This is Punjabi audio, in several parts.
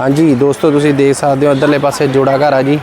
ਹਾਂਜੀ ਦੋਸਤੋ ਤੁਸੀਂ ਦੇਖ ਸਕਦੇ ਹੋ ਇੱਧਰਲੇ ਪਾਸੇ ਜੋੜਾ ਘਰ ਆ ਜੀ।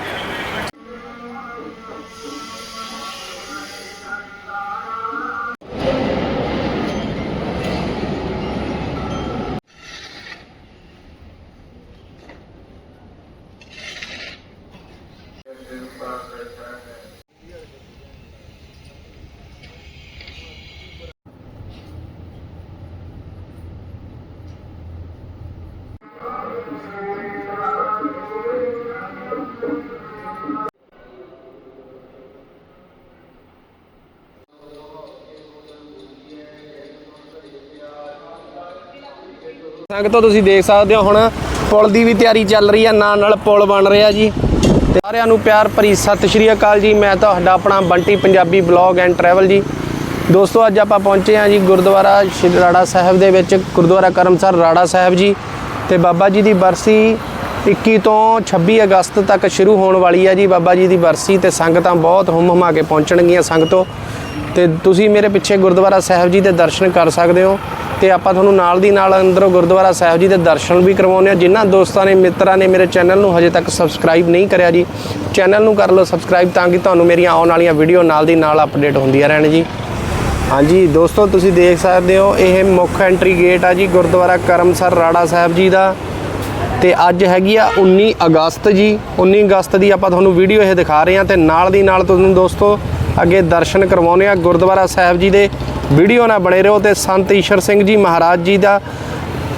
ਸੰਗਤੋ ਤੁਸੀਂ ਦੇਖ ਸਕਦੇ ਹੋ ਹੁਣ ਪੁਲ ਦੀ ਵੀ ਤਿਆਰੀ ਚੱਲ ਰਹੀ ਹੈ ਨਾਲ ਨਾਲ ਪੁਲ ਬਣ ਰਿਹਾ ਜੀ। ਤੇ ਸਾਰਿਆਂ ਨੂੰ ਪਿਆਰ ਭਰੀ ਸਤਿ ਸ਼੍ਰੀ ਅਕਾਲ ਜੀ। ਮੈਂ ਤੁਹਾਡਾ ਆਪਣਾ Bunty Punjabi blog and travel ji. ਦੋਸਤੋ, ਅੱਜ ਆਪਾਂ ਪਹੁੰਚੇ ਹਾਂ ਜੀ ਗੁਰਦੁਆਰਾ ਸ਼੍ਰੀ ਰਾੜਾ ਸਾਹਿਬ ਦੇ ਵਿੱਚ, ਗੁਰਦੁਆਰਾ ਕਰਮਸਰ ਰਾੜਾ ਸਾਹਿਬ ਜੀ। ਤੇ ਬਾਬਾ ਜੀ ਦੀ ਬਰਸੀ 21 ਤੋਂ 26 ਅਗਸਤ ਤੱਕ ਸ਼ੁਰੂ ਹੋਣ ਵਾਲੀ ਹੈ ਜੀ। ਬਾਬਾ ਜੀ ਦੀ ਬਰਸੀ ਤੇ ਸੰਗਤਾਂ ਬਹੁਤ ਹੁੰਮ ਹਮਾ ਕੇ ਪਹੁੰਚਣਗੀਆਂ ਸੰਗਤੋ। ਤੇ ਤੁਸੀਂ ਮੇਰੇ ਪਿੱਛੇ ਗੁਰਦੁਆਰਾ ਸਾਹਿਬ ਜੀ ਦੇ ਦਰਸ਼ਨ ਕਰ ਸਕਦੇ ਹੋ। ਤੇ ਆਪਾਂ ਤੁਹਾਨੂੰ ਨਾਲ ਦੀ ਨਾਲ ਅੰਦਰੋਂ ਗੁਰਦੁਆਰਾ ਸਾਹਿਬ ਜੀ ਦੇ ਦਰਸ਼ਨ ਵੀ ਕਰਵਾਉਂਦੇ ਆ ਜਿਨ੍ਹਾਂ ਦੋਸਤਾਂ ਨੇ, ਮਿੱਤਰਾਂ ਨੇ ਮੇਰੇ ਚੈਨਲ ਨੂੰ ਹਜੇ ਤੱਕ ਸਬਸਕ੍ਰਾਈਬ ਨਹੀਂ ਕਰਿਆ ਜੀ, ਚੈਨਲ ਨੂੰ ਕਰ ਲਓ ਸਬਸਕ੍ਰਾਈਬ ਤਾਂ ਕਿ ਤੁਹਾਨੂੰ ਮੇਰੀਆਂ ਆਉਣ ਵਾਲੀਆਂ ਵੀਡੀਓ ਨਾਲ ਦੀ ਨਾਲ ਅਪਡੇਟ ਹੁੰਦੀਆਂ ਰਹਿਣ ਜੀ। ਹਾਂਜੀ, ਦੋਸਤੋ ਤੁਸੀਂ ਦੇਖ ਸਕਦੇ ਹੋ, ਇਹ ਮੁੱਖ ਐਂਟਰੀ ਗੇਟ ਆ ਜੀ, ਗੁਰਦੁਆਰਾ ਕਰਮਸਰ ਰਾੜਾ ਸਾਹਿਬ ਜੀ ਦਾ। ਤੇ ਅੱਜ ਹੈਗੀ ਆ 19 ਅਗਸਤ ਜੀ 19 ਅਗਸਤ ਦੀ ਆਪਾਂ ਤੁਹਾਨੂੰ ਵੀਡੀਓ ਇਹ ਦਿਖਾ ਰਹੇ ਹਾਂ ਤੇ ਨਾਲ ਦੀ ਨਾਲ ਤੁਹਾਨੂੰ ਦੋਸਤੋ ਅੱਗੇ ਦਰਸ਼ਨ ਕਰਵਾਉਣੇ ਆ ਗੁਰਦੁਆਰਾ ਸਾਹਿਬ ਜੀ ਦੇ। ਵੀਡੀਓ ਨਾਲ ਬਣੇ ਰਹੋ ਤੇ ਸੰਤ ਈਸ਼ਰ ਸਿੰਘ ਜੀ ਮਹਾਰਾਜ ਜੀ ਦਾ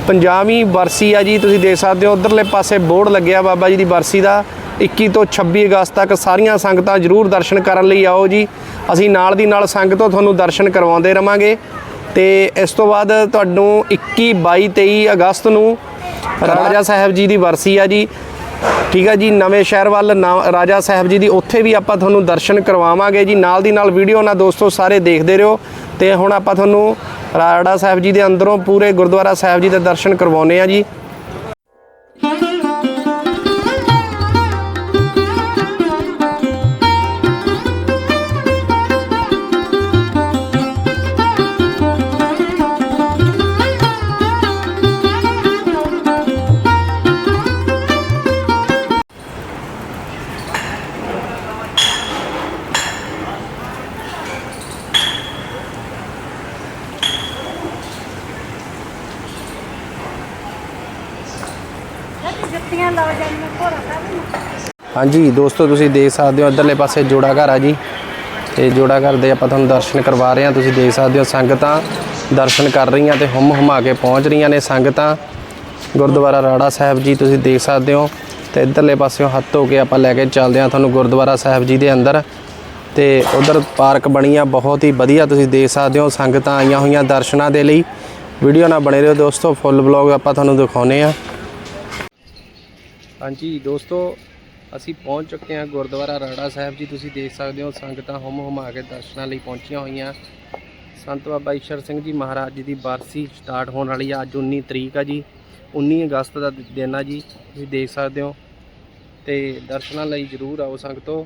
ਪੰਜਾਬੀ ਵਰਸੀ ਆ ਜੀ, ਤੁਸੀਂ ਦੇਖ ਸਕਦੇ ਹੋ, ਉਧਰਲੇ ਪਾਸੇ ਬੋਰਡ ਲੱਗਿਆ ਬਾਬਾ ਜੀ ਦੀ ਵਰਸੀ ਦਾ। 21 ਤੋਂ 26 ਅਗਸਤ ਤੱਕ ਸਾਰੀਆਂ ਸੰਗਤਾਂ ਜਰੂਰ ਦਰਸ਼ਨ ਕਰਨ ਲਈ ਆਓ ਜੀ। ਅਸੀਂ ਨਾਲ ਦੀ ਨਾਲ ਸੰਗਤੋਂ ਤੁਹਾਨੂੰ ਦਰਸ਼ਨ ਕਰਵਾਉਂਦੇ ਰਵਾਂਗੇ। ਤੇ ਇਸ ਤੋਂ ਬਾਅਦ ਤੁਹਾਨੂੰ 21 22 23 ਅਗਸਤ ਨੂੰ ਰਾਜਾ ਸਾਹਿਬ ਜੀ ਦੀ ਵਰਸੀ ਆ ਜੀ। ਠੀਕ ਹੈ ਜੀ, ਨਵੇਂ ਸ਼ਹਿਰ ਵੱਲ ਨਾ- ਰਾਜਾ ਸਾਹਿਬ ਜੀ ਦੀ ਉੱਥੇ ਵੀ ਆਪਾਂ ਤੁਹਾਨੂੰ ਦਰਸ਼ਨ ਕਰਵਾਵਾਂਗੇ ਜੀ। ਨਾਲ ਦੀ ਨਾਲ ਵੀਡੀਓ ਨਾਲ ਦੋਸਤੋ ਸਾਰੇ ਦੇਖਦੇ ਰਹੋ ਤੇ ਹੁਣ ਆਪਾਂ ਤੁਹਾਨੂੰ ਰਾੜਾ ਸਾਹਿਬ ਜੀ ਦੇ ਅੰਦਰੋਂ ਪੂਰੇ ਗੁਰਦੁਆਰਾ ਸਾਹਿਬ ਜੀ ਦੇ ਦਰਸ਼ਨ ਕਰਵਾਉਨੇ ਆ ਜੀ। ਜੁੱਤੀਆਂ ਲਾਓ ਜਾਂਦੀਆਂ ਘੋੜਾ ਸਾਹਿਬ ਹਾਂਜੀ, ਦੋਸਤੋ, ਤੁਸੀਂ ਦੇਖ ਸਕਦੇ ਹੋ ਇੱਧਰਲੇ ਪਾਸੇ ਜੋੜਾ ਘਰ ਆ ਜੀ। ਤੇ ਜੋੜਾ ਘਰ ਦੇ ਆਪਾਂ ਤੁਹਾਨੂੰ ਦਰਸ਼ਨ ਕਰਵਾ ਰਹੇ ਹਾਂ। ਤੁਸੀਂ ਦੇਖ ਸਕਦੇ ਹੋ ਸੰਗਤਾਂ ਦਰਸ਼ਨ ਕਰ ਰਹੀਆਂ ਤੇ ਹੁੰਮ ਹੁਮਾ ਕੇ ਪਹੁੰਚ ਰਹੀਆਂ ਨੇ ਸੰਗਤਾਂ। ਗੁਰਦੁਆਰਾ ਰਾੜਾ ਸਾਹਿਬ ਜੀ, ਤੁਸੀਂ ਦੇਖ ਸਕਦੇ ਹੋ। ਤੇ ਇੱਧਰਲੇ ਪਾਸਿਓਂ ਹੱਥ ਧੋ ਕੇ ਆਪਾਂ ਲੈ ਕੇ ਚੱਲਦੇ ਹਾਂ ਤੁਹਾਨੂੰ ਗੁਰਦੁਆਰਾ ਸਾਹਿਬ ਜੀ ਦੇ ਅੰਦਰ। ਤੇ ਉਧਰ ਪਾਰਕ ਬਣੀ ਆ, ਬਹੁਤ ਹੀ ਵਧੀਆ। ਤੁਸੀਂ ਦੇਖ ਸਕਦੇ ਹੋ ਸੰਗਤਾਂ ਆਈਆਂ ਹੋਈਆਂ ਦਰਸ਼ਨਾਂ ਦੇ ਲਈ। ਵੀਡੀਓ ਨਾਲ ਬਣੇ ਰਹੋ ਦੋਸਤੋ, ਫੁੱਲ ਬਲੌਗ ਆਪਾਂ ਤੁਹਾਨੂੰ ਦਿਖਾਉਨੇ ਆ ਹਾਂਜੀ, ਦੋਸਤੋ, ਅਸੀਂ ਪਹੁੰਚ ਚੁੱਕੇ ਹਾਂ ਗੁਰਦੁਆਰਾ ਰਾੜਾ ਸਾਹਿਬ ਜੀ। ਤੁਸੀਂ ਦੇਖ ਸਕਦੇ ਹੋ ਸੰਗਤਾਂ ਹੁਮ ਹੁਮਾ ਕੇ ਦਰਸ਼ਨਾਂ ਲਈ ਪਹੁੰਚੀਆਂ ਹੋਈਆਂ। ਸੰਤ ਬਾਬਾ ਈਸ਼ਰ ਸਿੰਘ ਜੀ ਮਹਾਰਾਜ ਜੀ ਦੀ ਬਰਸੀ ਸਟਾਰਟ ਹੋਣ ਵਾਲੀ ਆ। ਅੱਜ 19 ਤਰੀਕ ਆ ਜੀ 19 ਅਗਸਤ ਦਾ, ਦਿਨ ਆ ਜੀ। ਤੁਸੀਂ ਦੇਖ ਸਕਦੇ ਹੋ ਤੇ ਦਰਸ਼ਨਾਂ ਲਈ ਜਰੂਰ ਆਓ ਸੰਗਤੋ।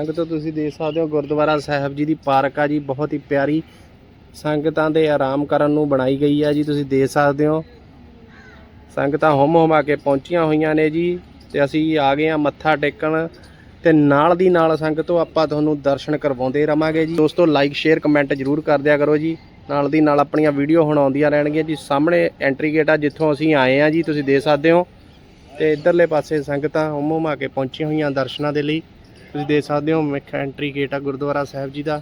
ਸੰਗਤ ਤੁਸੀਂ ਦੇਖ ਸਕਦੇ ਹੋ, ਗੁਰਦੁਆਰਾ ਸਾਹਿਬ ਜੀ ਦੀ ਪਾਰਕ ਆ ਜੀ, ਬਹੁਤ ਹੀ ਪਿਆਰੀ ਸੰਗਤਾਂ ਦੇ ਆਰਾਮ ਕਰਨ ਨੂੰ ਬਣਾਈ ਗਈ ਆ ਜੀ, ਤੁਸੀਂ ਦੇਖ ਸਕਦੇ ਹੋ। ਸੰਗਤਾਂ ਹੁਮ ਹੁਮਾ ਕੇ ਪਹੁੰਚੀਆਂ ਹੋਈਆਂ ਨੇ ਜੀ, ਤੇ ਅਸੀਂ ਆ ਗਏ ਆ ਮੱਥਾ ਟੇਕਣ, ਤੇ ਨਾਲ ਦੀ ਨਾਲ ਸੰਗਤੋ ਆਪਾਂ ਤੁਹਾਨੂੰ ਦਰਸ਼ਨ ਕਰਵਾਉਂਦੇ ਰਵਾਂਗੇ ਜੀ। ਦੋਸਤੋ ਲਾਈਕ ਸ਼ੇਅਰ ਕਮੈਂਟ ਜਰੂਰ ਕਰ ਦਿਆ ਕਰੋ ਜੀ। ਨਾਲ ਦੀ ਨਾਲ ਆਪਣੀਆਂ ਵੀਡੀਓ ਹੁਣ ਆਉਂਦੀਆਂ ਰਹਿਣਗੀਆਂ ਜੀ। ਸਾਹਮਣੇ ਐਂਟਰੀ ਗੇਟ ਆ, ਜਿੱਥੋਂ ਅਸੀਂ ਆਏ ਆ ਜੀ, ਤੁਸੀਂ ਦੇਖ ਸਕਦੇ ਹੋ। ਤੇ ਇਧਰਲੇ ਪਾਸੇ ਸੰਗਤਾਂ ਹੁਮ ਹੁਮਾ ਕੇ ਪਹੁੰਚੀਆਂ ਹੋਈਆਂ ਦਰਸ਼ਨਾਂ ਦੇ ਲਈ। ਤੁਸੀਂ ਦੇਖ ਸਕਦੇ ਹੋ ਮੁੱਖ ਐਂਟਰੀ ਗੇਟ ਆ ਗੁਰਦੁਆਰਾ ਸਾਹਿਬ ਜੀ ਦਾ।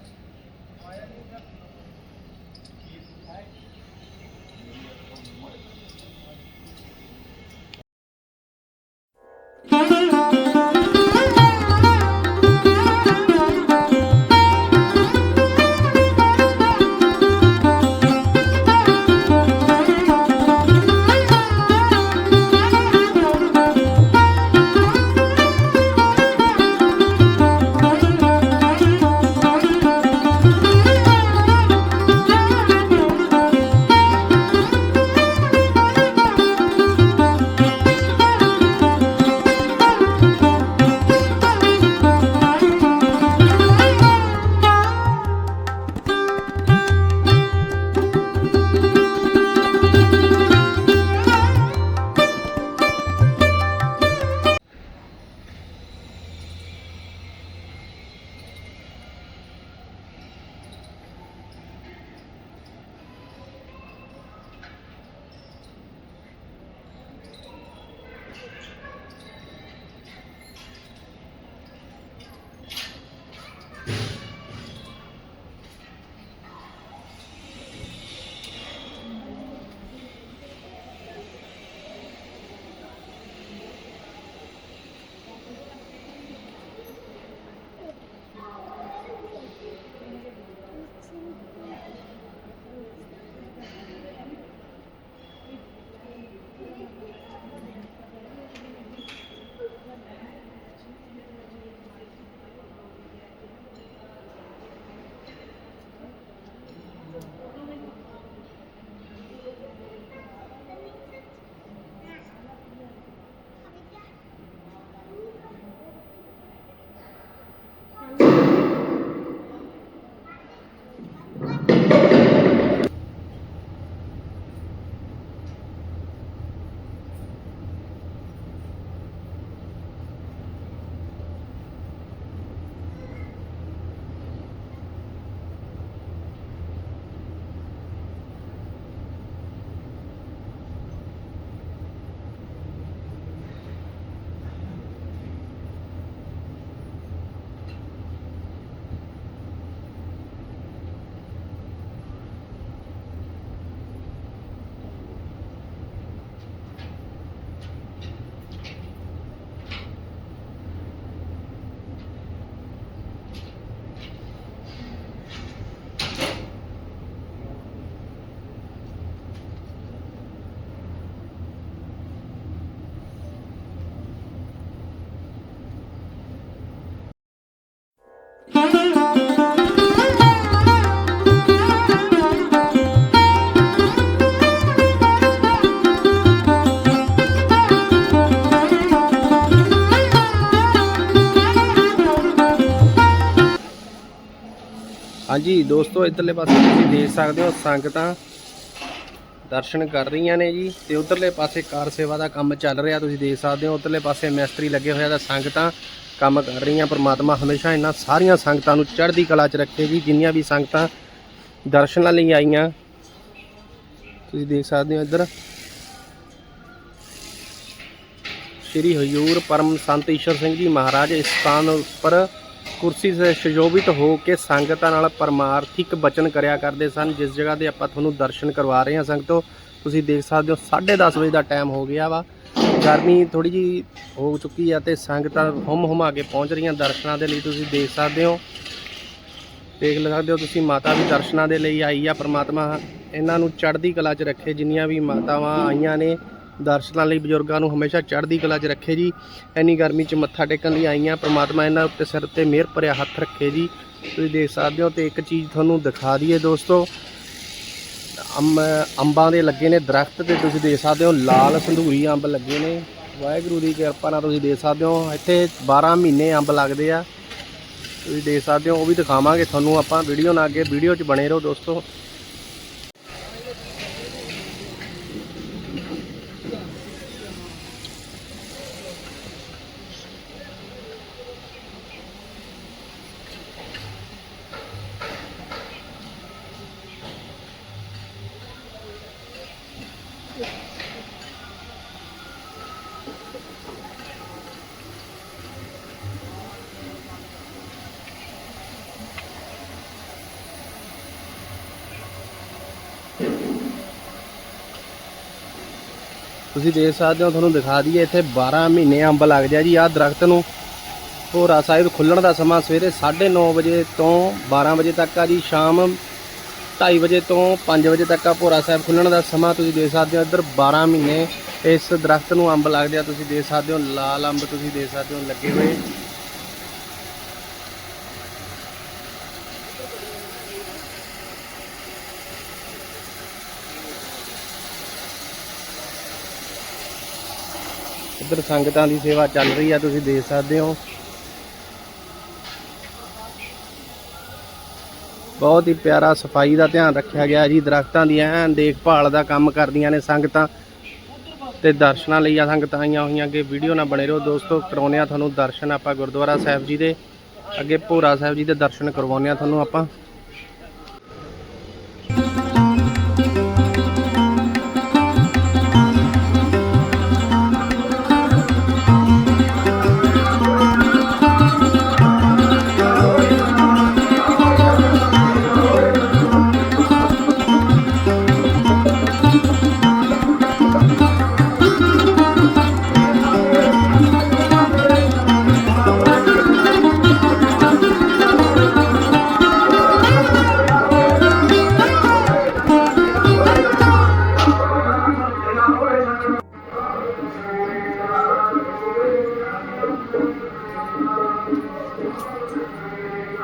ਹਾਂਜੀ, ਦੋਸਤੋ, ਇੱਧਰਲੇ ਪਾਸੇ ਤੁਸੀਂ ਦੇਖ ਸਕਦੇ ਹੋ ਸੰਗਤਾਂ ਦਰਸ਼ਨ ਕਰ ਰਹੀਆਂ ਨੇ ਜੀ ਤੇ ਉਧਰਲੇ ਪਾਸੇ ਕਾਰ ਸੇਵਾ ਦਾ ਕੰਮ ਚੱਲ ਰਿਹਾ, ਤੁਸੀਂ ਦੇਖ ਸਕਦੇ ਹੋ। ਉਧਰਲੇ ਪਾਸੇ ਮਿਸਤਰੀ ਲੱਗੇ ਹੋਇਆ ਤਾਂ ਸੰਗਤਾਂ ਕੰਮ ਕਰ ਰਹੀਆਂ, ਪਰਮਾਤਮਾ ਹਮੇਸ਼ਾ ਇਹਨਾਂ ਸਾਰੀਆਂ ਸੰਗਤਾਂ ਨੂੰ ਚੜ੍ਹਦੀ ਕਲਾ 'ਚ ਰੱਖੇ ਜੀ, ਜਿੰਨੀਆਂ ਵੀ ਸੰਗਤਾਂ ਦਰਸ਼ਨਾਂ ਲਈ ਆਈਆਂ। ਤੁਸੀਂ ਦੇਖ ਸਕਦੇ ਹੋ ਇੱਧਰ। ਸ਼੍ਰੀ ਹਜੂਰ ਪਰਮ ਸੰਤ ਈਸ਼ਰ ਸਿੰਘ ਜੀ ਮਹਾਰਾਜ ਇਸ ਸਥਾਨ ਉੱਪਰ ਕੁਰਸੀ ਸੇ ਸੁਸ਼ੋਭਿਤ ਹੋ ਕੇ ਸੰਗਤਾਂ ਨਾਲ ਪਰਮਾਰਥਿਕ ਬਚਨ ਕਰਿਆ ਕਰਦੇ ਸਨ, ਜਿਸ ਜਗ੍ਹਾ ਦੇ ਆਪਾਂ ਤੁਹਾਨੂੰ ਦਰਸ਼ਨ ਕਰਵਾ ਰਹੇ ਹਾਂ ਸੰਗਤੋ। ਤੁਸੀਂ ਦੇਖ ਸਕਦੇ ਹੋ 10:30 ਵਜੇ ਦਾ ਟਾਈਮ ਹੋ ਗਿਆ ਵਾ। ਗਰਮੀ ਥੋੜੀ ਜੀ ਹੋ ਚੁੱਕੀ ਆ ਤੇ ਸੰਗਤਾਂ ਹੁਮ ਹੁਮਾ ਕੇ ਪਹੁੰਚ ਰਹੀਆਂ ਦਰਸ਼ਨਾਂ ਦੇ ਲਈ। ਤੁਸੀਂ ਦੇਖ ਸਕਦੇ ਹੋ, ਦੇਖ ਸਕਦੇ ਹੋ ਤੁਸੀਂ ਮਾਤਾ ਵੀ ਦਰਸ਼ਨਾਂ ਦੇ ਲਈ ਆਈ ਆ, ਪ੍ਰਮਾਤਮਾ ਇਹਨਾਂ ਨੂੰ ਚੜ੍ਹਦੀ ਕਲਾ 'ਚ ਰੱਖੇ, ਜਿੰਨੀਆਂ ਵੀ ਮਾਤਾਵਾਂ ਆਈਆਂ ਨੇ। ਦਰਸ਼ਨਾਂ ਲਈ ਬਜ਼ੁਰਗਾਂ ਨੂੰ ਹਮੇਸ਼ਾ ਚੜ੍ਹਦੀ ਕਲਾ 'ਚ ਰੱਖੇ ਜੀ। ਇੰਨੀ ਗਰਮੀ 'ਚ ਮੱਥਾ ਟੇਕਣ ਲਈ ਆਈਆਂ, ਪ੍ਰਮਾਤਮਾ ਇਹਨਾਂ ਉੱਤੇ ਸਿਰ ਤੇ ਮਿਹਰ ਭਰਿਆ ਹੱਥ ਰੱਖੇ ਜੀ। ਤੁਸੀਂ ਦੇਖ ਸਕਦੇ ਹੋ ਤੇ ਇੱਕ ਚੀਜ਼ ਤੁਹਾਨੂੰ ਦਿਖਾ ਦਈਏ ਦੋਸਤੋ। ਅੰਬ, ਅੰਬਾਂ ਦੇ ਲੱਗੇ ਨੇ ਦਰਖਤ ਤੇ ਤੁਸੀਂ ਦੇਖ ਸਕਦੇ ਹੋ ਲਾਲ ਸੰਧੂਰੀ ਅੰਬ ਲੱਗੇ ਨੇ। ਵਾਹਿਗੁਰੂ ਦੀ ਕਿਰਪਾ ਨਾਲ ਤੁਸੀਂ ਦੇਖ ਸਕਦੇ ਹੋ, ਇੱਥੇ 12 ਮਹੀਨੇ ਅੰਬ ਲੱਗਦੇ ਆ। ਤੁਸੀਂ ਦੇਖ ਸਕਦੇ ਹੋ, ਉਹ ਵੀ ਦਿਖਾਵਾਂਗੇ ਤੁਹਾਨੂੰ ਆਪਾਂ। ਵੀਡੀਓ ਨਾਲ ਅੱਗੇ, ਵੀਡੀਓ 'ਚ ਬਣੇ ਰਹੋ ਦੋਸਤੋ। ਤੁਸੀਂ ਦੇਖ ਸਕਦੇ ਹੋ, ਤੁਹਾਨੂੰ ਦਿਖਾ ਦਈਏ, ਇੱਥੇ 12 ਮਹੀਨੇ ਅੰਬ ਲੱਗਦੇ ਆ ਜੀ। ਆਹ ਦਰਖਤ ਨੂੰ ਭੋਰਾ ਸਾਹਿਬ ਖੁੱਲਣ ਦਾ ਸਮਾਂ ਸਵੇਰੇ 9:30 ਵਜੇ ਤੋਂ 12 ਵਜੇ ਤੱਕ ਆ ਜੀ। ਸ਼ਾਮ 2:30 ਵਜੇ ਤੋਂ 5 ਵਜੇ ਤੱਕ ਆ ਭੋਰਾ ਸਾਹਿਬ ਖੁੱਲਣ ਦਾ ਸਮਾਂ। ਤੁਸੀਂ ਦੇਖ ਸਕਦੇ ਹੋ, ਇੱਧਰ 12 ਮਹੀਨੇ ਇਸ ਦਰਖਤ ਨੂੰ ਅੰਬ ਲੱਗਦੇ ਆ ਤੁਸੀਂ ਦੇਖ ਸਕਦੇ ਹੋ, ਲਾਲ ਅੰਬ ਤੁਸੀਂ ਦੇਖ ਸਕਦੇ ਹੋ, ਲੱਗੇ ਹੋਏ। ਇੱਧਰ ਸੰਗਤਾਂ ਦੀ ਸੇਵਾ ਚੱਲ ਰਹੀ ਆ, ਤੁਸੀਂ ਦੇਖ ਸਕਦੇ ਹੋ। ਬਹੁਤ ਹੀ ਪਿਆਰਾ ਸਫ਼ਾਈ ਦਾ ਧਿਆਨ ਰੱਖਿਆ ਗਿਆ ਜੀ, ਦਰਖਤਾਂ ਦੀ ਐਨ ਦੇਖਭਾਲ ਦਾ ਕੰਮ ਕਰਦੀਆਂ ਨੇ ਸੰਗਤਾਂ ਤੇ ਦਰਸ਼ਨਾਂ ਲਈ ਆ ਸੰਗਤਾਂ ਆਈਆਂ ਹੋਈਆਂ। ਅੱਗੇ ਵੀਡੀਓ ਨਾਲ ਬਣੇ ਰਹੋ ਦੋਸਤੋ, ਕਰਾਉਂਦੇ ਆ ਤੁਹਾਨੂੰ ਦਰਸ਼ਨ ਆਪਾਂ ਗੁਰਦੁਆਰਾ ਸਾਹਿਬ ਜੀ ਦੇ। ਅੱਗੇ ਭੋਰਾ ਸਾਹਿਬ ਜੀ ਦੇ ਦਰਸ਼ਨ ਕਰਵਾਉਂਦੇ ਆ ਤੁਹਾਨੂੰ ਆਪਾਂ।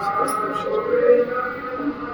そうだね。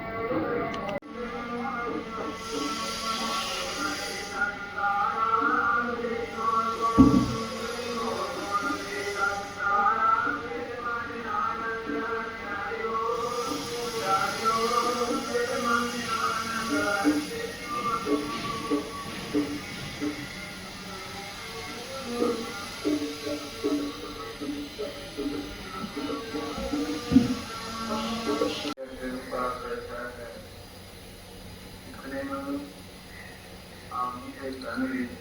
ਮੌਤੀ ਮਤਲਬ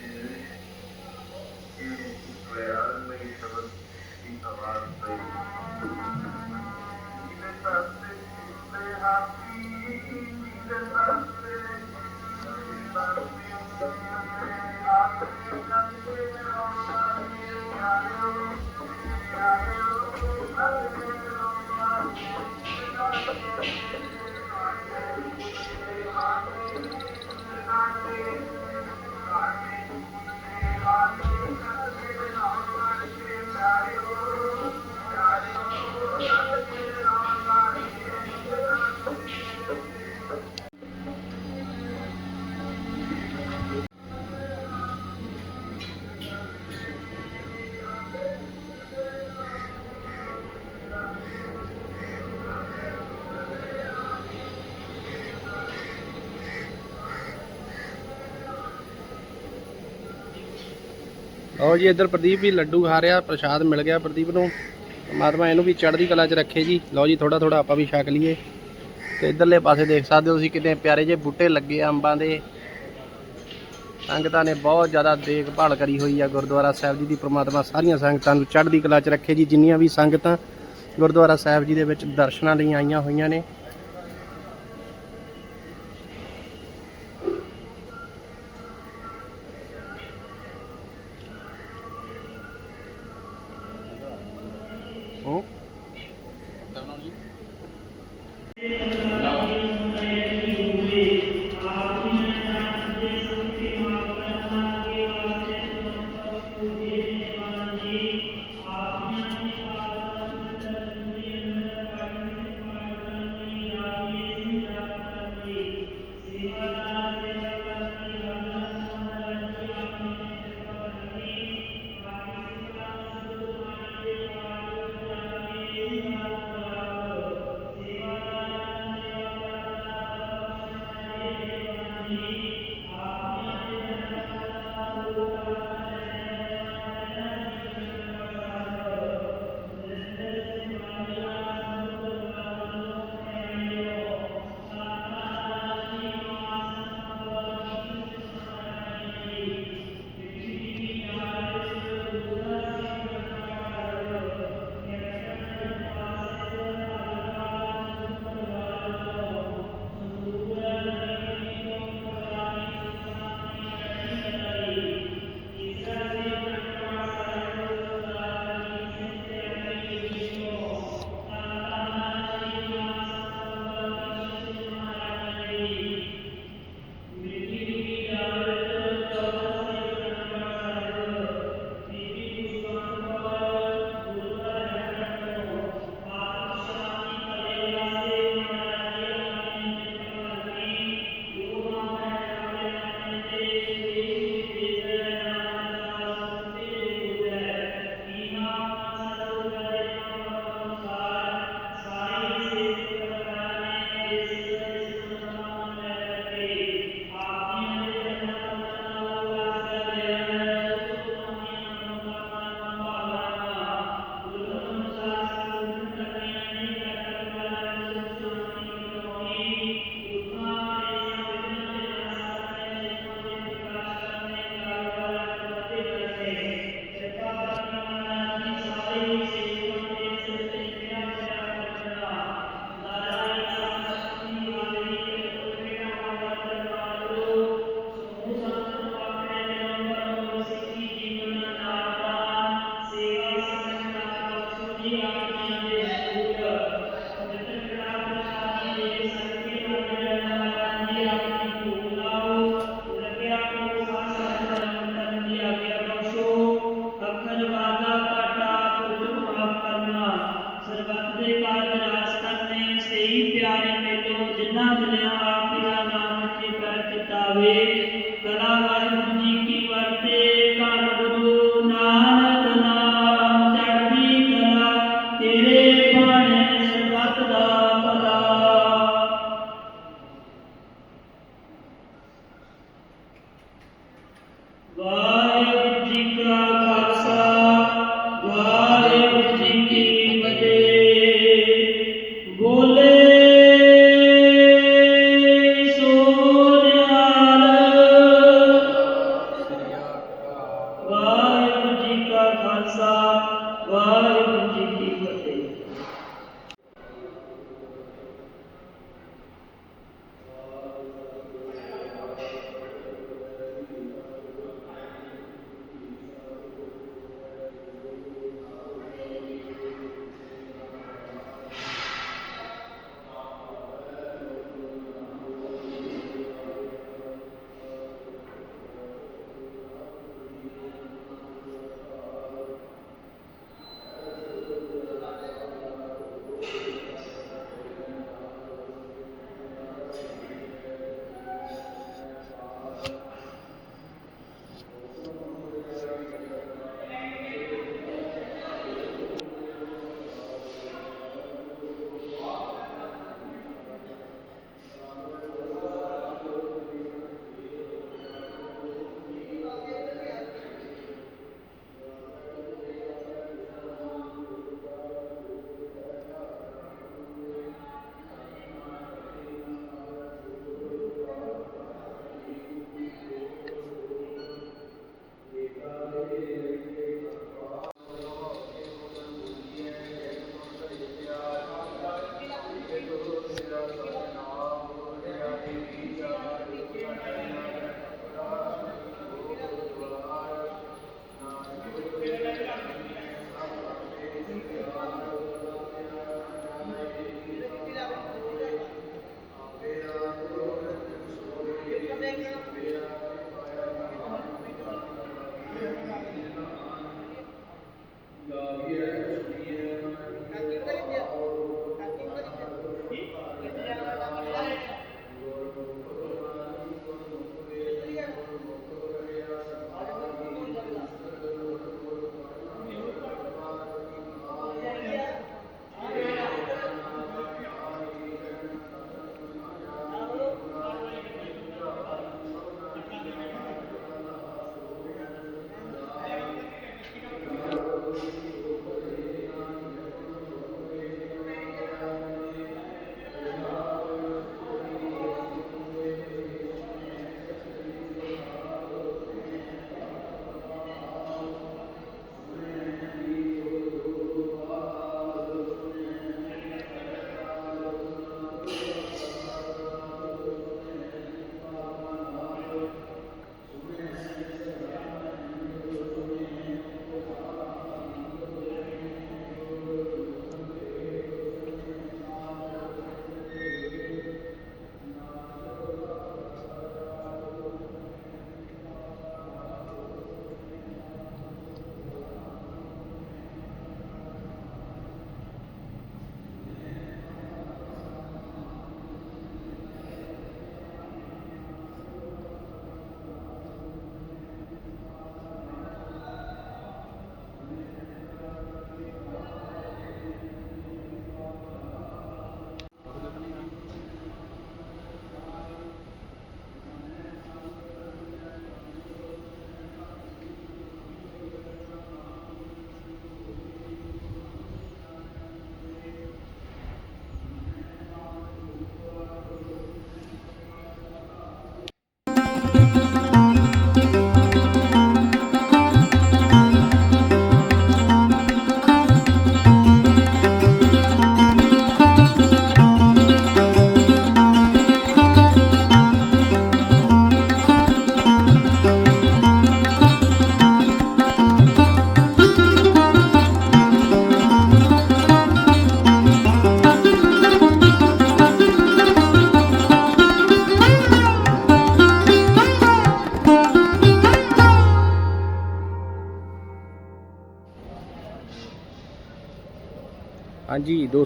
ਲਓ ਜੀ, ਇੱਧਰ ਪ੍ਰਦੀਪ ਵੀ ਲੱਡੂ ਖਾ ਰਿਹਾ, ਪ੍ਰਸ਼ਾਦ ਮਿਲ ਗਿਆ ਪ੍ਰਦੀਪ ਨੂੰ। ਪਰਮਾਤਮਾ ਇਹਨੂੰ ਵੀ ਚੜ੍ਹਦੀ ਕਲਾ 'ਚ ਰੱਖੇ ਜੀ। ਲਓ ਜੀ ਥੋੜਾ ਥੋੜਾ ਆਪਾਂ ਵੀ ਛਕ ਲਈਏ। ਤੇ ਇੱਧਰਲੇ ਪਾਸੇ ਦੇਖ ਸਕਦੇ ਹੋ ਤੁਸੀਂ ਕਿੰਨੇ ਪਿਆਰੇ ਜਿਹੇ ਬੂਟੇ ਲੱਗੇ ਆ ਅੰਬਾਂ ਦੇ। ਸੰਗਤਾਂ ਨੇ ਬਹੁਤ ਜ਼ਿਆਦਾ ਦੇਖਭਾਲ ਕਰੀ ਹੋਈ ਆ ਗੁਰਦੁਆਰਾ ਸਾਹਿਬ ਜੀ ਦੀ। ਪ੍ਰਮਾਤਮਾ ਸਾਰੀਆਂ ਸੰਗਤਾਂ ਨੂੰ ਚੜ੍ਹਦੀ ਕਲਾ 'ਚ ਰੱਖੇ ਜੀ। ਜਿੰਨੀਆਂ ਵੀ ਸੰਗਤਾਂ ਗੁਰਦੁਆਰਾ ਸਾਹਿਬ ਜੀ ਦੇ ਵਿੱਚ ਦਰਸ਼ਨਾਂ ਲਈ ਆਈਆਂ ਹੋਈਆਂ ਨੇ। ਸਤਿ ਕਾਜ ਰਾਸ ਕਰਨੇ ਸਹੀ ਪਿਆਰੇ ਮੇਲੋ ਜਿਨ੍ਹਾਂ ਮਿਲਿਆ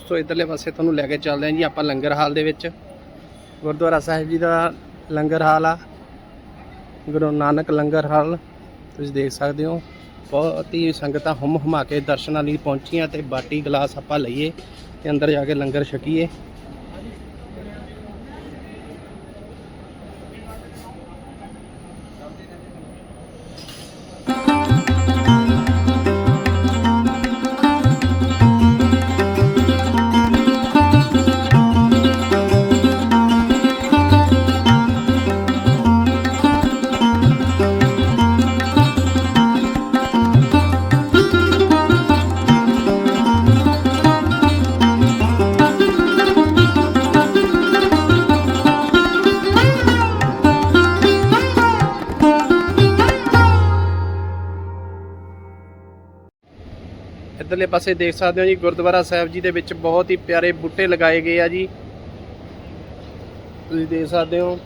ਦੋਸਤੋ, ਇਧਰਲੇ ਪਾਸੇ ਤੁਹਾਨੂੰ ਲੈ ਕੇ ਚੱਲਦੇ ਹਾਂ ਜੀ ਆਪਾਂ ਲੰਗਰ ਹਾਲ ਦੇ ਵਿੱਚ। ਗੁਰਦੁਆਰਾ ਸਾਹਿਬ ਜੀ ਦਾ ਲੰਗਰ ਹਾਲ ਆ। ਗੁਰੂ ਨਾਨਕ ਲੰਗਰ ਹਾਲ, ਤੁਸੀਂ ਦੇਖ ਸਕਦੇ ਹੋ। ਬਹੁਤ ਹੀ ਸੰਗਤਾਂ ਹੁਮ ਹੁਮਾ ਕੇ ਦਰਸ਼ਨਾਂ ਲਈ ਪਹੁੰਚੀਆਂ ਤੇ ਬਾਟੀ ਗਲਾਸ ਆਪਾਂ ਲਈਏ ਤੇ ਅੰਦਰ ਜਾ ਕੇ ਲੰਗਰ ਛਕੀਏ। ਪਾਸੇ ਦੇਖ ਸਕਦੇ ਹੋ ਜੀ, ਗੁਰਦੁਆਰਾ ਸਾਹਿਬ ਜੀ ਦੇ ਵਿੱਚ ਬਹੁਤ ਹੀ ਪਿਆਰੇ ਬੂਟੇ ਲਗਾਏ ਗਏ ਆ ਜੀ। ਤੁਸੀਂ ਦੇਖ ਸਕਦੇ ਹੋ।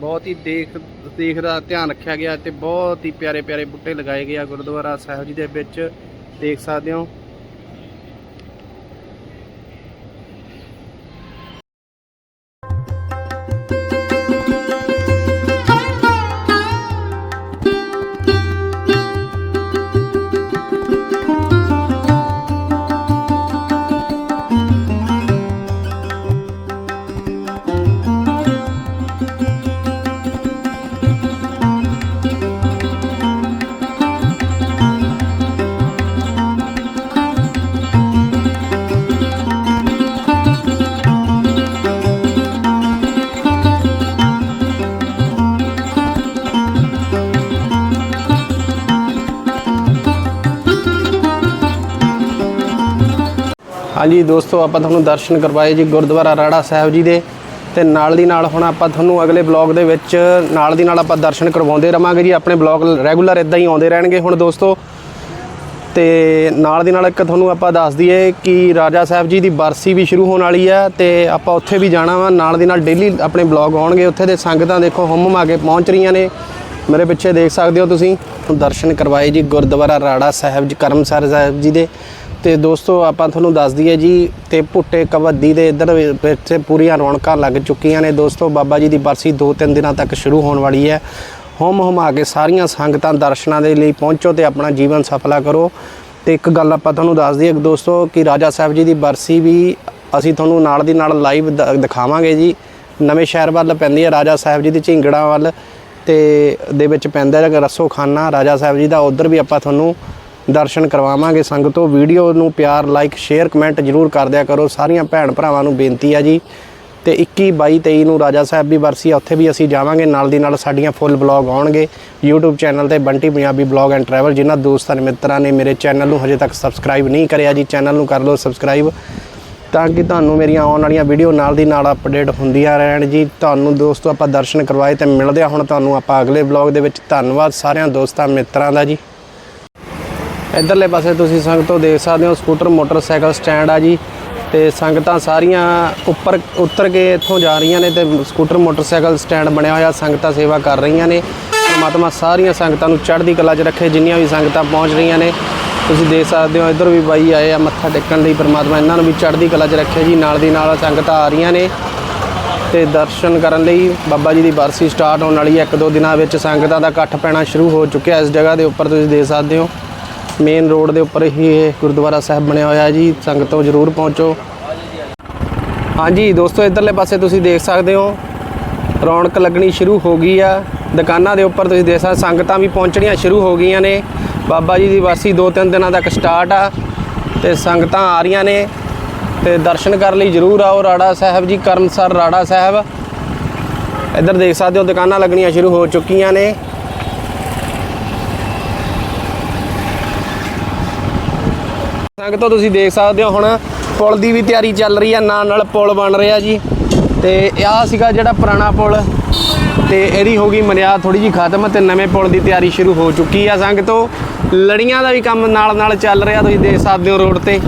ਬਹੁਤ ਹੀ ਦੇਖ ਦੇਖ ਦਾ ਧਿਆਨ ਰੱਖਿਆ ਗਿਆ ਤੇ ਬਹੁਤ ਹੀ ਪਿਆਰੇ ਪਿਆਰੇ ਬੂਟੇ ਲਗਾਏ ਗਏ ਆ ਗੁਰਦੁਆਰਾ ਸਾਹਿਬ ਜੀ ਦੇ ਵਿੱਚ। ਦੇਖ ਸਕਦੇ ਹੋ। ਜੀ ਦੋਸਤੋ, ਆਪਾਂ ਤੁਹਾਨੂੰ ਦਰਸ਼ਨ ਕਰਵਾਏ ਜੀ ਗੁਰਦੁਆਰਾ ਰਾੜਾ ਸਾਹਿਬ ਜੀ ਦੇ ਤੇ ਨਾਲ ਦੀ ਨਾਲ ਹੁਣ ਆਪਾਂ ਤੁਹਾਨੂੰ ਅਗਲੇ ਬਲੌਗ ਦੇ ਵਿੱਚ ਨਾਲ ਦੀ ਨਾਲ ਆਪਾਂ ਦਰਸ਼ਨ ਕਰਵਾਉਂਦੇ ਰਵਾਂਗੇ ਜੀ। ਆਪਣੇ ਬਲੌਗ ਰੈਗੂਲਰ ਇਦਾਂ ਹੀ ਆਉਂਦੇ ਰਹਿਣਗੇ ਹੁਣ ਦੋਸਤੋ। ਤੇ ਨਾਲ ਦੀ ਨਾਲ ਇੱਕ ਤੁਹਾਨੂੰ ਆਪਾਂ ਦੱਸ ਦਈਏ ਕਿ ਰਾਜਾ ਸਾਹਿਬ ਜੀ ਦੀ ਬਰਸੀ ਵੀ ਸ਼ੁਰੂ ਹੋਣ ਵਾਲੀ ਹੈ ਤੇ ਆਪਾਂ ਉੱਥੇ ਵੀ ਜਾਣਾ ਵਾ। ਨਾਲ ਦੀ ਨਾਲ ਡੇਲੀ ਆਪਣੇ ਬਲੌਗ ਆਉਣਗੇ। ਉੱਥੇ ਦੇ ਸੰਗਤਾਂ ਦੇਖੋ ਹੁੰਮ ਆ ਕੇ ਪਹੁੰਚ ਰਹੀਆਂ ਨੇ। ਮੇਰੇ ਪਿੱਛੇ ਦੇਖ ਸਕਦੇ ਹੋ ਤੁਸੀਂ। ਦਰਸ਼ਨ ਕਰਵਾਏ ਜੀ ਗੁਰਦੁਆਰਾ ਰਾੜਾ ਸਾਹਿਬ ਜੀ, ਕਰਮਸਰ ਸਾਹਿਬ ਜੀ ਦੇ। ਤੇ ਦੋਸਤੋ, ਆਪਾਂ ਤੁਹਾਨੂੰ ਦੱਸ ਦਈਏ ਜੀ, ਤੇ ਭੁੱਟੇ ਕਬੱਦੀ ਦੇ ਇੱਧਰ ਵਿੱਚ ਪੂਰੀਆਂ ਰੌਣਕਾਂ ਲੱਗ ਚੁੱਕੀਆਂ ਨੇ। ਦੋਸਤੋ, ਬਾਬਾ ਜੀ ਦੀ ਬਰਸੀ 2-3 ਦਿਨਾਂ ਤੱਕ ਸ਼ੁਰੂ ਹੋਣ ਵਾਲੀ ਹੈ। ਹੁਮ ਹੁਮਾ ਕੇ ਸਾਰੀਆਂ ਸੰਗਤਾਂ ਦਰਸ਼ਨਾਂ ਦੇ ਲਈ ਪਹੁੰਚੋ ਤੇ ਆਪਣਾ ਜੀਵਨ ਸਫਲਾ ਕਰੋ। ਤੇ ਇੱਕ ਗੱਲ ਆਪਾਂ ਤੁਹਾਨੂੰ ਦੱਸ ਦਈਏ ਦੋਸਤੋ, ਕਿ ਰਾਜਾ ਸਾਹਿਬ ਜੀ ਦੀ ਬਰਸੀ ਵੀ ਅਸੀਂ ਤੁਹਾਨੂੰ ਨਾਲ ਦੀ ਨਾਲ ਲਾਈਵ ਦਿਖਾਵਾਂਗੇ ਜੀ। ਨਵੇਂ ਸ਼ਹਿਰ ਵੱਲ ਪੈਂਦੀ ਹੈ ਰਾਜਾ ਸਾਹਿਬ ਜੀ ਦੀ ਝਿੰਗੜਾਂ ਵੱਲ ਤੇ ਦੇ ਵਿੱਚ ਪੈਂਦਾ ਹੈ ਰਸੋਖਾਨਾ। ਰਾਜਾ ਸਾਹਿਬ ਜੀ ਦਾ ਉਧਰ ਵੀ ਆਪਾਂ ਤੁਹਾਨੂੰ ਦਰਸ਼ਨ ਕਰਵਾਵਾਂਗੇ ਸੰਗਤੋ ਵੀਡੀਓ ਨੂੰ ਪਿਆਰ ਲਾਈਕ ਸ਼ੇਅਰ ਕਮੈਂਟ ਜਰੂਰ ਕਰ ਦਿਆ ਕਰੋ। ਸਾਰੀਆਂ ਭੈਣ ਭਰਾਵਾਂ ਨੂੰ ਬੇਨਤੀ ਆ ਜੀ। ਤੇ 21 22 23 ਨੂੰ ਰਾਜਾ ਸਾਹਿਬ ਦੀ ਵਰਸੀ ਆ, ਉੱਥੇ ਵੀ ਅਸੀਂ ਜਾਵਾਂਗੇ। ਨਾਲ ਦੀ ਨਾਲ ਸਾਡੀਆਂ ਫੁੱਲ ਬਲੌਗ ਆਉਣਗੇ। YouTube ਚੈਨਲ ਤੇ Bunty Punjabi blog and travel ਜਿਨ੍ਹਾਂ ਦੋਸਤਾਂ ਨੇ ਮਿੱਤਰਾਂ ਨੇ ਮੇਰੇ ਚੈਨਲ ਨੂੰ ਹਜੇ ਤੱਕ ਸਬਸਕ੍ਰਾਈਬ ਨਹੀਂ ਕਰਿਆ ਜੀ। ਚੈਨਲ ਨੂੰ ਕਰ ਲਓ ਸਬਸਕ੍ਰਾਈਬ ਤਾਂ ਕਿ ਤੁਹਾਨੂੰ ਮੇਰੀਆਂ ਆਉਣ ਵਾਲੀਆਂ ਵੀਡੀਓ ਨਾਲ ਦੀ ਨਾਲ ਅਪਡੇਟ ਹੁੰਦੀਆਂ ਰਹਿਣ ਜੀ। ਤੁਹਾਨੂੰ ਦੋਸਤੋ ਆਪਾਂ ਦਰਸ਼ਨ ਕਰਵਾਏ ਤੇ ਮਿਲਦੇ ਆ। ਹੁਣ ਤੁਹਾਨੂੰ ਆਪਾਂ ਅਗਲੇ ਬਲੌਗ ਦੇ ਵਿੱਚ। ਧੰਨਵਾਦ ਸਾਰਿਆਂ ਦੋਸਤਾਂ ਮਿੱਤਰਾਂ ਦਾ ਜੀ। ਇਧਰਲੇ ਪਾਸੇ ਤੁਸੀਂ ਸੰਗਤੋਂ ਦੇਖ ਸਕਦੇ ਹੋ, ਸਕੂਟਰ, ਮੋਟਰਸਾਈਕਲ ਸਟੈਂਡ ਆ ਜੀ ਤੇ ਸੰਗਤਾਂ ਸਾਰੀਆਂ ਉੱਪਰ, ਉਤਰ ਕੇ ਇੱਥੋਂ ਜਾ ਰਹੀਆਂ ਨੇ ਤੇ ਸਕੂਟਰ, ਮੋਟਰਸਾਈਕਲ ਸਟੈਂਡ ਬਣਿਆ ਹੋਇਆ, ਸੰਗਤਾਂ ਸੇਵਾ ਕਰ ਰਹੀਆਂ ਨੇ। ਪਰਮਾਤਮਾ ਸਾਰੀਆਂ ਸੰਗਤਾਂ ਨੂੰ ਚੜ੍ਹਦੀ ਕਲਾ 'ਚ ਰੱਖੇ, ਜਿੰਨੀਆਂ ਵੀ ਸੰਗਤਾਂ ਪਹੁੰਚ ਰਹੀਆਂ ਨੇ, ਤੁਸੀਂ ਦੇਖ ਸਕਦੇ ਹੋ, ਇੱਧਰ ਵੀ ਬਾਈ ਆਏ ਆ ਮੱਥਾ ਟੇਕਣ ਲਈ, ਪਰਮਾਤਮਾ ਇਹਨਾਂ ਨੂੰ ਵੀ ਚੜ੍ਹਦੀ ਕਲਾ 'ਚ ਰੱਖੇ ਜੀ, ਨਾਲ ਦੀ ਨਾਲ ਸੰਗਤਾਂ ਆ ਰਹੀਆਂ ਨੇ। ਤੇ ਦਰਸ਼ਨ ਕਰਨ ਲਈ ਬਾਬਾ ਜੀ ਦੀ ਬਰਸੀ ਸਟਾਰਟ ਹੋਣ ਵਾਲੀ ਹੈ। ਇੱਕ ਦੋ ਦਿਨਾਂ ਵਿੱਚ ਸੰਗਤਾਂ ਦਾ ਇਕੱਠ ਪੈਣਾ ਸ਼ੁਰੂ ਹੋ ਚੁੱਕਿਆ, ਇਸ ਜਗ੍ਹਾ ਦੇ ਉੱਪਰ ਤੁਸੀਂ ਦੇਖ ਸਕਦੇ ਹੋ। ਮੇਨ ਰੋਡ ਦੇ ਉੱਪਰ ਹੀ ਇਹ ਗੁਰਦੁਆਰਾ ਸਾਹਿਬ ਬਣਿਆ ਹੋਇਆ ਹੈ ਜੀ। ਸੰਗਤੋਂ ਜਰੂਰ ਪਹੁੰਚੋ। ਹਾਂਜੀ, ਦੋਸਤੋ, ਇਧਰਲੇ ਪਾਸੇ ਤੁਸੀਂ ਦੇਖ ਸਕਦੇ ਹੋ। ਰੌਣਕ ਲੱਗਣੀ ਸ਼ੁਰੂ ਹੋ ਗਈ ਆ। ਦੁਕਾਨਾਂ ਦੇ ਉੱਪਰ ਤੁਸੀਂ ਦੇਖ ਸਕਦੇ ਸੰਗਤਾਂ ਵੀ ਪਹੁੰਚਣੀਆਂ ਸ਼ੁਰੂ ਹੋ ਗਈਆਂ ਨੇ। ਬਾਬਾ ਜੀ ਦੀ ਵਾਸੀ 2-3 ਦਿਨਾਂ ਤੱਕ ਸਟਾਰਟ ਆ ਤੇ ਸੰਗਤਾਂ ਆ ਰਹੀਆਂ ਨੇ ਤੇ ਦਰਸ਼ਨ ਕਰਨ ਲਈ ਜਰੂਰ ਆਓ। ਰਾੜਾ ਸਾਹਿਬ ਜੀ ਕਰਮਸਰ ਰਾੜਾ ਸਾਹਿਬ। ਇੱਧਰ ਦੇਖ ਸਕਦੇ ਹੋ, ਦੁਕਾਨਾਂ ਲੱਗਣੀਆਂ ਸ਼ੁਰੂ ਹੋ ਚੁੱਕੀਆਂ ਨੇ। ਸੰਗਤੋਂ ਤੁਸੀਂ ਦੇਖ ਸਕਦੇ ਹੋ ਹੁਣ ਪੁਲ ਦੀ ਵੀ ਤਿਆਰੀ ਚੱਲ ਰਹੀ ਹੈ ਨਾਲ ਨਾਲ ਪੁਲ ਬਣ ਰਿਹਾ ਜੀ। ਤੇ ਆਹ ਸੀਗਾ ਜਿਹੜਾ ਪੁਰਾਣਾ ਪੁਲ। ਤੇ ਇਹਦੀ ਹੋ ਗਈ ਮਰਿਆਦ ਥੋੜੀ ਜੀ ਖਤਮ ਤੇ ਨਵੇਂ ਪੁਲ ਦੀ ਤਿਆਰੀ ਸ਼ੁਰੂ ਹੋ ਚੁੱਕੀ ਆ ਸੰਗਤੋਂ। ਲੜੀਆਂ ਦਾ ਵੀ ਕੰਮ ਨਾਲ ਨਾਲ ਚੱਲ ਰਿਹਾ, ਤੁਸੀਂ ਦੇਖ ਸਕਦੇ ਹੋ ਰੋਡ ਤੇ।